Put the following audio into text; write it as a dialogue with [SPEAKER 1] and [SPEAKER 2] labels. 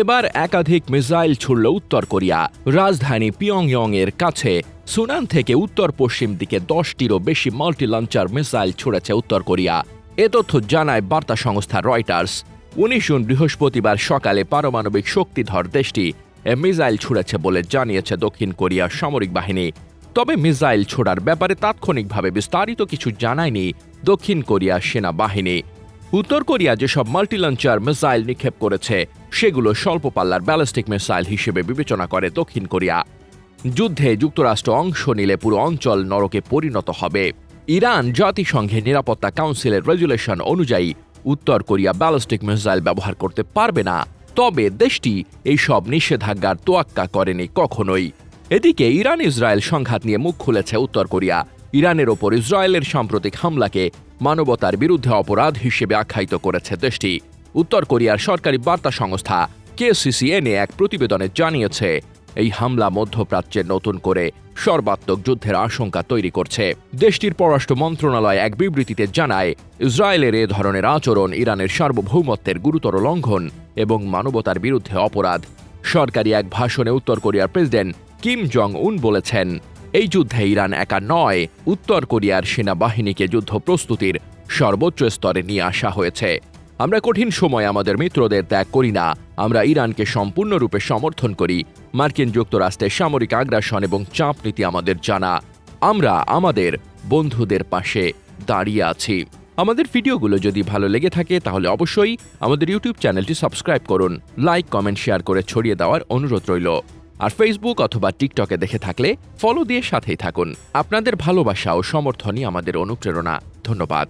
[SPEAKER 1] এবার একাধিক মিসাইল ছুড়ল উত্তর কোরিয়া। রাজধানী পিয়ংইয়ং এর কাছে সুনান থেকে উত্তর পশ্চিম দিকে দশটিরও বেশি মাল্টি লঞ্চার মিসাইল ছুড়েছে উত্তর কোরিয়া। এ তথ্য জানায় বার্তা সংস্থা রয়টার্স। উনিশ জুন বৃহস্পতিবার সকালে পারমাণবিক শক্তিধর দেশটি এ মিসাইল ছুড়েছে বলে জানিয়েছে দক্ষিণ কোরিয়ার সামরিক বাহিনী। তবে মিসাইল ছোড়ার ব্যাপারে তাৎক্ষণিকভাবে বিস্তারিত কিছু জানায়নি দক্ষিণ কোরিয়ার সেনাবাহিনী। উত্তর কোরিয়া যেসব মাল্টিলঞ্চার মিসাইল নিক্ষেপ করেছে, সেগুলো স্বল্প পাল্লার ব্যালিস্টিক মিসাইল হিসেবে বিবেচনা করে দক্ষিণ কোরিয়া। যুদ্ধে যুক্তরাষ্ট্র অংশ নিলে পুরো অঞ্চল নরকে পরিণত হবে। ইরান জাতিসংঘের নিরাপত্তা কাউন্সিলের রেজুলেশন অনুযায়ী উত্তর কোরিয়া ব্যালিস্টিক মিসাইল ব্যবহার করতে পারবে না। তবে দেশটি এইসব নিষেধাজ্ঞার তোয়াক্কা করেনি কখনোই। এদিকে ইরান ইসরায়েল সংঘাত নিয়ে মুখ খুলেছে উত্তর কোরিয়া। ইরানের ওপর ইসরায়েলের সাম্প্রতিক হামলাকে মানবতার বিরুদ্ধে অপরাধ হিসেবে আখ্যায়িত করেছে দেশটি। উত্তর কোরিয়ার সরকারি বার্তা সংস্থা কেসিসিএনএ এক প্রতিবেদনে জানিয়েছে, এই হামলা মধ্যপ্রাচ্যে নতুন করে সর্বাত্মক যুদ্ধের আশঙ্কা তৈরি করছে। দেশটির পররাষ্ট্র মন্ত্রণালয় এক বিবৃতিতে জানায়, ইসরায়েলের এ ধরনের আচরণ ইরানের সার্বভৌমত্বের গুরুতর লঙ্ঘন এবং মানবতার বিরুদ্ধে অপরাধ। সরকারি এক ভাষণে উত্তর কোরিয়ার প্রেসিডেন্ট কিম জং উন বলেছেন এই যুদ্ধে ইরান একা নয়, উত্তর কোরিয়ার সেনাবাহিনীকে যুদ্ধ প্রস্তুতির সর্বোচ্চ স্তরে নিয়ে আসা হয়েছে। আমরা কঠিন সময় আমাদের মিত্রদের ত্যাগ করি না। আমরা ইরানকে সম্পূর্ণরূপে সমর্থন করি। মার্কিন যুক্তরাষ্ট্রের সামরিক আগ্রাসন এবং চাপ নীতি আমাদের জানা। আমরা আমাদের বন্ধুদের পাশে দাঁড়িয়ে আছি। আমাদের ভিডিওগুলো যদি ভালো লেগে থাকে তাহলে অবশ্যই আমাদের ইউটিউব চ্যানেলটি সাবস্ক্রাইব করুন। লাইক, কমেন্ট, শেয়ার করে ছড়িয়ে দেওয়ার অনুরোধ রইল। আর ফেসবুক অথবা টিকটকে দেখে থাকলে ফলো দিয়ে সাথেই থাকুন। আপনাদের ভালোবাসা ও সমর্থনই আমাদের অনুপ্রেরণা। ধন্যবাদ।